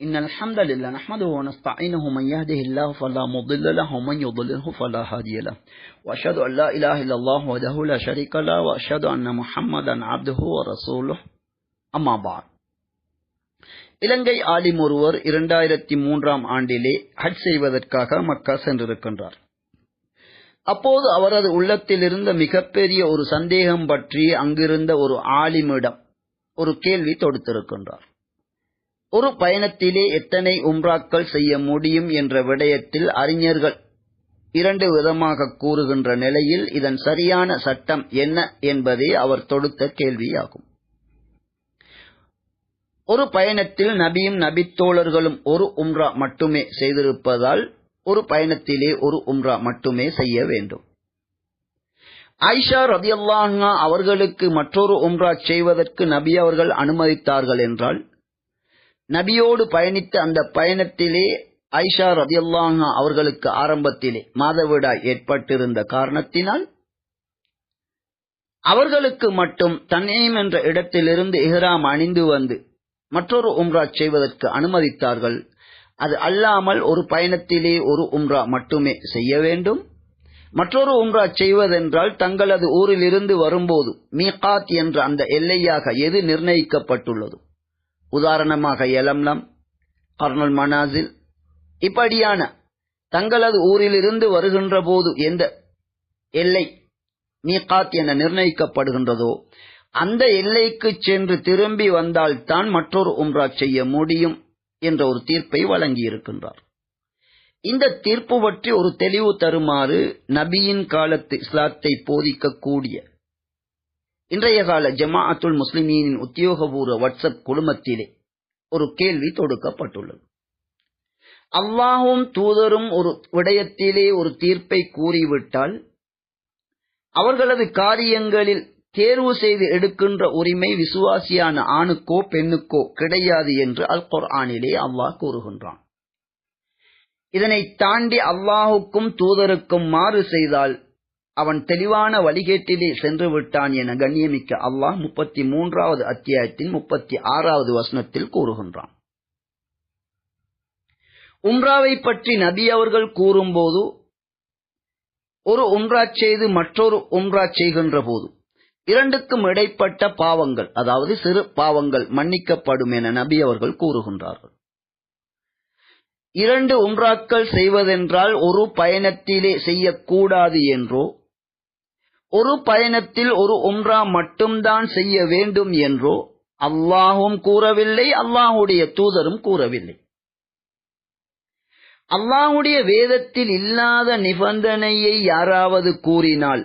إن الحمد لله نحمده ونستعينه من يهده الله فلا مضل له ومن يضلله فلا هادي له وأشهد أن لا إله إلا الله وحده لا شريك له وأشهد أن محمدا عبده ورسوله أما بعد இலங்கை ஆலிம் ஒருவர் இரண்டாயிரத்தி மூன்றாம் ஆண்டிலே ஹஜ் செய்வதற்காக மக்கா சென்றிருக்கின்றார் அப்போது அவரது உள்ளத்திலிருந்த மிகப்பெரிய ஒரு சந்தேகம் பற்றி அங்கிருந்த ஒரு ஆலிமிடம் ஒரு கேள்வி தொடுத்திருக்கின்றார் ஒரு பயணத்திலே எத்தனை உம்ராக்கள் செய்ய முடியும் என்ற விடயத்தில் அறிஞர்கள் இரண்டு விதமாக கூறுகின்ற நிலையில் இதன் சரியான சட்டம் என்ன என்பதே அவர் தொடுத்த கேள்வியாகும். ஒரு பயணத்தில் நபியும் நபித்தோழர்களும் ஒரு உம்ரா மட்டுமே செய்திருப்பதால் ஒரு பயணத்திலே ஒரு உம்ரா மட்டுமே செய்ய வேண்டும். ஆயிஷா ரதியல்லாஹா அவர்களுக்கு மற்றொரு உம்ரா செய்வதற்கு நபி அவர்கள் அனுமதித்தார்கள் என்றால் நபியோடு பயணித்த அந்த பயணத்திலே ஐஷா ரதியல்லாஹா அவர்களுக்கு ஆரம்பத்திலே மாதவிடாய் ஏற்பட்டிருந்த காரணத்தினால் அவர்களுக்கு மட்டும் தன்னேம் என்ற இடத்திலிருந்து இஹ்ராம் அணிந்து வந்து மற்றொரு உம்ரா செய்வதற்கு அனுமதித்தார்கள். அது அல்லாமல் ஒரு பயணத்திலே ஒரு உம்ரா மட்டுமே செய்ய வேண்டும். மற்றொரு உம்ரா செய்வதென்றால் தங்களது ஊரிலிருந்து வரும்போது மீகாத் என்ற அந்த எல்லையாக எது நிர்ணயிக்கப்பட்டுள்ளது? உதாரணமாக எலம்லம் கர்னல் மனாசில் இப்படியான தங்களது ஊரிலிருந்து வருகின்ற போது எந்த எல்லை நீகாத் என நிர்ணயிக்கப்படுகின்றதோ அந்த எல்லைக்கு சென்று திரும்பி வந்தால்தான் மற்றொரு உம்ரா செய்ய முடியும் என்ற ஒரு தீர்ப்பை வழங்கியிருக்கின்றார். இந்த தீர்ப்பு பற்றி ஒரு தெளிவு தருமாறு நபியின் காலத்து இஸ்லாத்தை போதிக்கக்கூடிய இன்றைய கால ஜமாஅத்துல் முஸ்லிமீனின் உத்தியோகபூர்வ வாட்ஸ்அப் குழுமத்திலே ஒரு கேள்வி தொடுக்கப்பட்டுள்ளது. அல்லாஹும் தூதரும் ஒரு விடயத்திலே ஒரு தீர்ப்பை கூறிவிட்டால் அவர்களது காரியங்களில் தேர்வு செய்து எடுக்கின்ற உரிமை விசுவாசியான ஆணுக்கோ பெண்ணுக்கோ கிடையாது என்று அல் குர்ஆனிலே அல்லாஹ் கூறுகின்றான். இதனை தாண்டி அல்லாஹுக்கும் தூதருக்கும் மாறு செய்தால் அவன் தெளிவான வழிகேட்டிலே சென்று விட்டான் என கண்ணியமிக்க அல்லாஹ் முப்பத்தி மூன்றாவது அத்தியாயத்தின் முப்பத்தி ஆறாவது வசனத்தில் கூறுகின்றான். உம்ராவை பற்றி நபி அவர்கள் கூறும்போது ஒரு உம்ரா செய்து மற்றொரு உம்ரா செய்கின்ற போது இரண்டுக்கும் இடைப்பட்ட பாவங்கள் அதாவது சிறு பாவங்கள் மன்னிக்கப்படும் என நபி அவர்கள் கூறுகின்றார்கள். இரண்டு உம்ராக்கள் செய்வதென்றால் ஒரு பயணத்திலே செய்யக்கூடாது என்றோ ஒரு பயணத்தில் ஒரு உம்ரா மட்டும்தான் செய்ய வேண்டும் என்றோ அல்லாஹும் கூறவில்லை அல்லாஹுடைய தூதரும் கூறவில்லை. அல்லாஹுடைய வேதத்தில் இல்லாத நிபந்தனையை யாராவது கூறினால்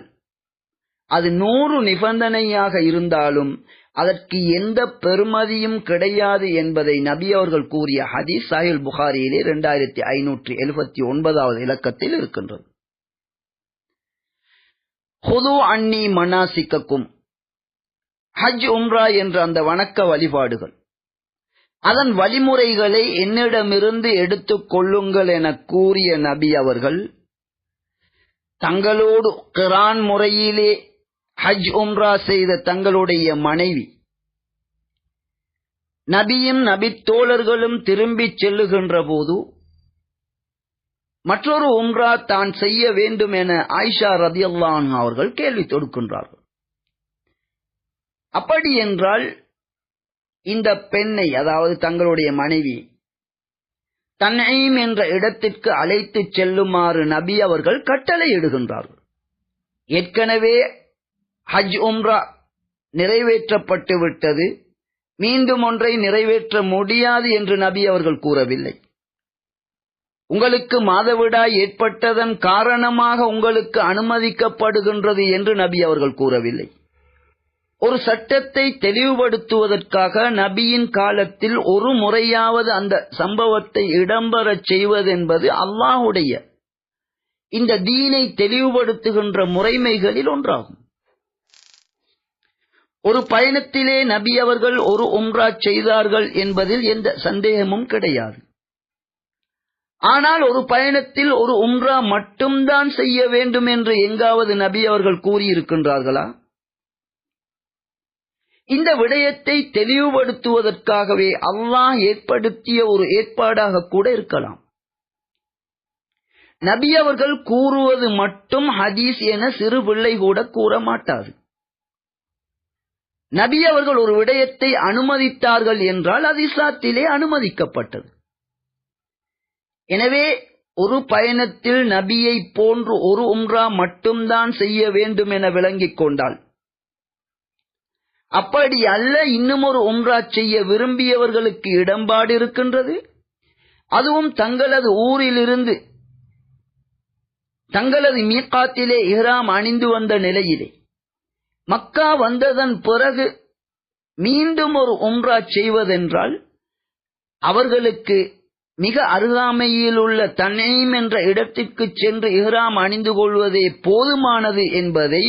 அது நூறு நிபந்தனையாக இருந்தாலும் அதற்கு எந்த பெருமதியும் கிடையாது என்பதை நபி அவர்கள் கூறிய ஹதீஸ் சாஹில் புகாரியிலே இரண்டாயிரத்தி ஐநூற்றி எழுபத்தி ஒன்பதாவது இலக்கத்தில் இருக்கின்றது. ஹுது அன்னி சிக்கக்கும் ஹஜ் உம்ரா என்ற அந்த வணக்க வழிபாடுகள். அதன் வழிமுறைகளை என்னிடமிருந்து எடுத்துக் கொள்ளுங்கள் என கூறிய நபி அவர்கள் தங்களோடு கிரான் முறையிலே ஹஜ் உம்ரா செய்த தங்களுடைய மனைவி நபியும் நபித்தோழர்களும் திரும்பிச் செல்லுகின்ற போது மற்றொரு உம்ரா தான் செய்ய வேண்டும் என ஆயிஷா ரதியல்லான் அவர்கள் கேள்வி தொடுக்கின்றார்கள். அப்படி என்றால் இந்த பெண்ணை அதாவது தங்களுடைய மனைவி தன்னையும் என்ற இடத்திற்கு அழைத்து செல்லுமாறு நபி அவர்கள் கட்டளை இடுகின்றார்கள் ஏற்கனவே ஹஜ் உம்ரா நிறைவேற்றப்பட்டு விட்டது மீண்டும் ஒன்றை நிறைவேற்ற முடியாது என்று நபி அவர்கள் கூறவில்லை. உங்களுக்கு மாதவிடாய் ஏற்பட்டதன் காரணமாக உங்களுக்கு அனுமதிக்கப்படுகின்றது என்று நபி அவர்கள் கூறவில்லை. ஒரு சட்டத்தை தெளிவுபடுத்துவதற்காக நபியின் காலத்தில் ஒரு முறையாவது அந்த சம்பவத்தை இடம்பெறச் செய்வதென்பது அல்லாஹுடைய இந்த தீனை தெளிவுபடுத்துகின்ற முறைமைகளில் ஒன்றாகும். ஒரு பயணத்திலே நபி அவர்கள் ஒரு உம்ரா செய்தார்கள் என்பதில் எந்த சந்தேகமும் கிடையாது. ஆனால் ஒரு பயணத்தில் ஒரு உம்ரா மட்டும்தான் செய்ய வேண்டும் என்று எங்காவது நபி அவர்கள் கூறியிருக்கின்றார்களா? இந்த விடயத்தை தெளிவுபடுத்துவதற்காகவே அல்லாஹ் ஏற்படுத்திய ஒரு ஏற்பாடாக கூட இருக்கலாம். நபி அவர்கள் கூறுவது மட்டும் ஹதீஸ் என சிறு பிள்ளை கூட கூற மாட்டாது. நபி அவர்கள் ஒரு விடயத்தை அனுமதித்தார்கள் என்றால் அது இஸ்லாத்திலே அனுமதிக்கப்பட்டது. எனவே ஒரு பயணத்தில் நபியை போன்று ஒரு உம்ரா மட்டும்தான் செய்ய வேண்டும் என விளங்கிக் கொண்டாள். அப்படி அல்ல இன்னும் ஒரு உம்ரா செய்ய விரும்பியவர்களுக்கு இடம்பாடு இருக்கின்றது. அதுவும் தங்களது ஊரிலிருந்து தங்களது மீக்காத்திலே இஹ்ராம் அணிந்து வந்த நிலையிலே. மக்கா வந்ததன் பிறகு மீண்டும் ஒரு உம்ரா செய்வதென்றால் அவர்களுக்கு மிக அருகாமையில் உள்ள தன்னையும் என்ற இடத்திற்கு சென்று இஹ்ராம் அணிந்து கொள்வதே போதுமானது என்பதை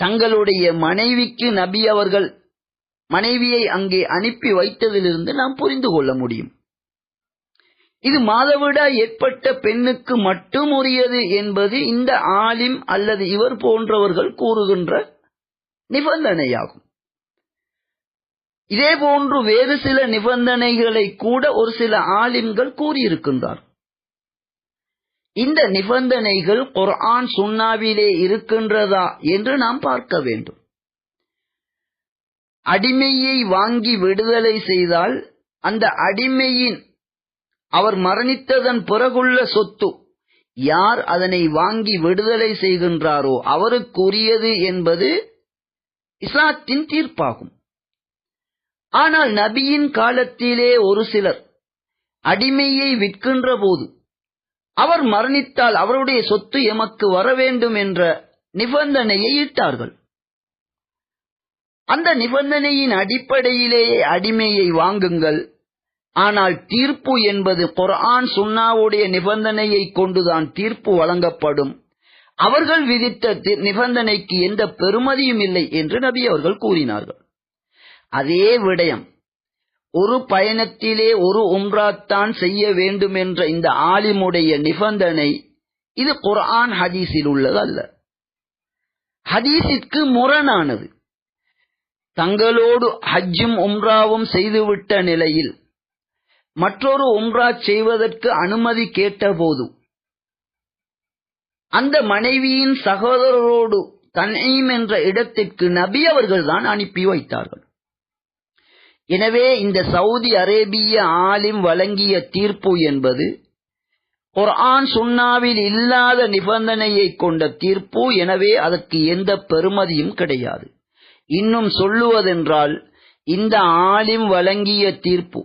தங்களுடைய மனைவிக்கு நபி அவர்கள் மனைவியை அங்கே அனுப்பி வைத்ததிலிருந்து நாம் புரிந்து கொள்ள முடியும். இது மாதவிடா ஏற்பட்ட பெண்ணுக்கு மட்டும் உரியது என்பது இந்த ஆலிம் அல்லது இவர் போன்றவர்கள் கூறுகின்ற நிபந்தனையாகும். இதே போன்று வேறு சில நிபந்தனைகளை கூட ஒரு சில ஆலிம்கள் கூறியிருக்கின்றார். இந்த நிபந்தனைகள் குர்ஆன் சுன்னாவிலே இருக்கின்றதா என்று நாம் பார்க்க வேண்டும். அடிமையை வாங்கி விடுதலை செய்தால் அந்த அடிமையின் அவர் மரணித்ததன் பிறகுள்ள சொத்து யார் அதனை வாங்கி விடுதலை செய்கின்றாரோ அவருக்குரியது என்பது இஸ்லாத்தின் தீர்ப்பாகும். ஆனால் நபியின் காலத்திலே ஒரு சிலர் அடிமையை விற்கின்ற போது அவர் மரணித்தால் அவருடைய சொத்து எமக்கு வர வேண்டும் என்ற நிபந்தனையை இட்டார்கள். அந்த நிபந்தனையின் அடிப்படையிலேயே அடிமையை வாங்குங்கள். ஆனால் தீர்ப்பு என்பது குரான் சுன்னாவுடைய நிபந்தனையை கொண்டுதான் தீர்ப்பு வழங்கப்படும். அவர்கள் விதித்த நிபந்தனைக்கு எந்த பெருமதியும் இல்லை என்று நபி அவர்கள் கூறினார்கள். அதே விடயம். ஒரு பயணத்திலே ஒரு உம்ராத்தான் செய்ய வேண்டும் என்ற இந்த ஆலிமுடைய நிபந்தனை இது குர்ஆன் ஹதீஸில் உள்ளது அல்ல. ஹதீஸிற்கு முரணானது. தங்களோடு ஹஜ்ஜும் உம்ராவும் செய்துவிட்ட நிலையில் மற்றொரு உம்ரா செய்வதற்கு அனுமதி கேட்டபோது அந்த மனைவியின் சகோதரரோடு தன்ஈம் என்ற இடத்திற்கு நபி அவர்கள்தான் அனுப்பி வைத்தார்கள். எனவே இந்த சவுதி அரேபிய ஆலிம் வழங்கிய தீர்ப்பு என்பது குர்ஆன் சுன்னாவில் இல்லாத நிபந்தனையை கொண்ட தீர்ப்பு. எனவே அதற்கு எந்த பெருமதியும் கிடையாது. இன்னும் சொல்லுவதென்றால் இந்த ஆலிம் வழங்கிய தீர்ப்பு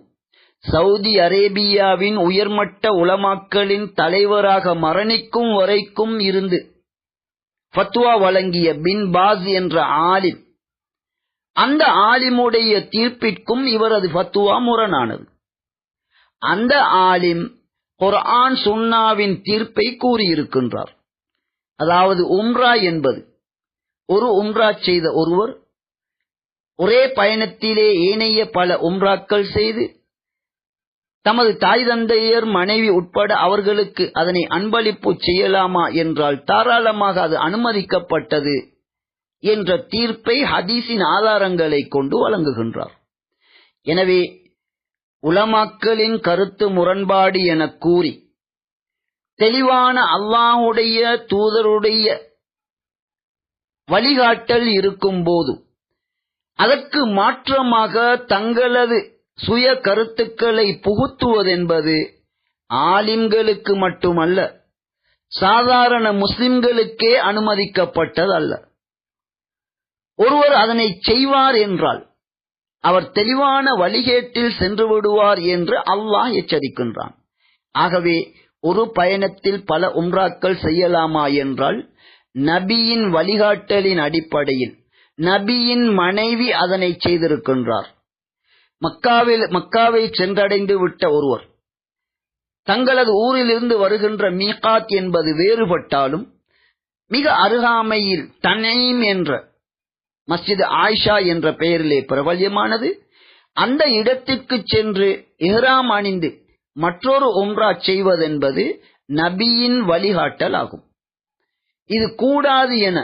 சவுதி அரேபியாவின் உயர்மட்ட உலமாக்களின் தலைவராக மரணிக்கும் வரைக்கும் இருந்து ஃபத்வா வழங்கிய பின் பாஸ் என்ற ஆலிம் அந்த ஆலிமுடைய தீர்ப்பிற்கும் இவரது ஃபத்துவா முரணானது. அந்த ஆலிம் குர்ஆன் சுன்னாவின் தீர்ப்பை கூறியிருக்கின்றார். அதாவது உம்ரா என்பது. ஒரு உம்ரா செய்த ஒருவர் ஒரே பயணத்திலே ஏனைய பல உம்ராக்கள் செய்து தமது தாய் தந்தையர் மனைவி உட்பட அவர்களுக்கு அதனை அன்பளிப்பு செய்யலாமா என்றால் தாராளமாக அது அனுமதிக்கப்பட்டது. என்ற தீர்ப்பை ஹதீஸின் ஆதாரங்களை கொண்டு வழங்குகின்றார். எனவே உலமாக்களின் கருத்து முரண்பாடு என கூறி தெளிவான அல்லாஹுடைய தூதருடைய வழிகாட்டல் இருக்கும்போது அதற்கு மாற்றமாக தங்களது சுய கருத்துக்களை புகுத்துவதென்பது ஆலிம்களுக்கு மட்டுமல்ல சாதாரண முஸ்லிம்களுக்கே அனுமதிக்கப்பட்டதல்ல. ஒருவர் அதனை செய்வார் என்றால் அவர் தெளிவான வழிகேட்டில் சென்று விடுவார் என்று அல்லாஹ் எச்சரிக்கின்றான். ஆகவே ஒரு பயணத்தில் பல உம்ராக்கள் செய்யலாமா என்றால் நபியின் வழிகாட்டலின் அடிப்படையில் நபியின் மனைவி அதனை செய்திருக்கின்றார். மக்காவில் மக்காவை சென்றடைந்து விட்ட ஒருவர் தங்களது ஊரிலிருந்து வருகின்ற மீகாத் என்பது வேறுபட்டாலும் மிக அருகாமையில் தனைம் என்ற மஸ்ஜித் ஆயிஷா என்ற பெயரிலே பிரபல்யமானது. அந்த இடத்திற்கு சென்று இஹ்ராம் அணிந்து மற்றொரு உம்ரா செய்வதென்பது நபியின் வழிகாட்டல் ஆகும். இது கூடாது என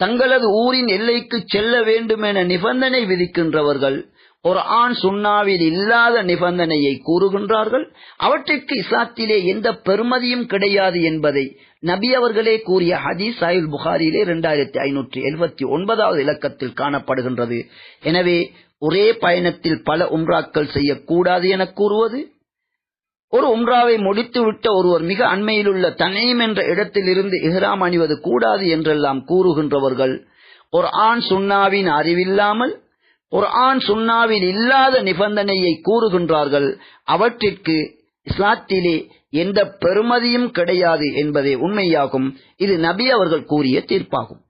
தங்களது ஊரின் எல்லைக்கு செல்ல வேண்டும் என நிபந்தனை விதிக்கின்றவர்கள் ஒரு ஆண் சுண்ணாவில் இல்லாத நிபந்தனையை கூறுகின்றார்கள். அவற்றிற்கு இஸ்லாத்திலே எந்த பெருமதியும் கிடையாது என்பதை நபி அவர்களே கூறிய ஹதீஸ் சாயுல் புகாரிலே இரண்டாயிரத்தி ஐநூற்றி எழுபத்தி ஒன்பதாவது இலக்கத்தில் காணப்படுகின்றது. எனவே ஒரே பயணத்தில் பல உம்ராக்கள் செய்யக்கூடாது என கூறுவது ஒரு உம்ராவை முடித்துவிட்ட ஒருவர் மிக அண்மையிலுள்ள தனீம் என்ற இடத்திலிருந்து இஹ்ராம் அணிவது கூடாது என்றெல்லாம் கூறுகின்றவர்கள் ஒரு ஆண் சுண்ணாவின் அறிவில்லாமல் குர்ஆன் சுன்னாவில் இல்லாத நிபந்தனையை கூறுகின்றார்கள். அவற்றிற்கு இஸ்லாத்திலே எந்த பெருமதியும் கிடையாது என்பதே உண்மையாகும். இது நபி அவர்கள் கூறிய தீர்ப்பாகும்.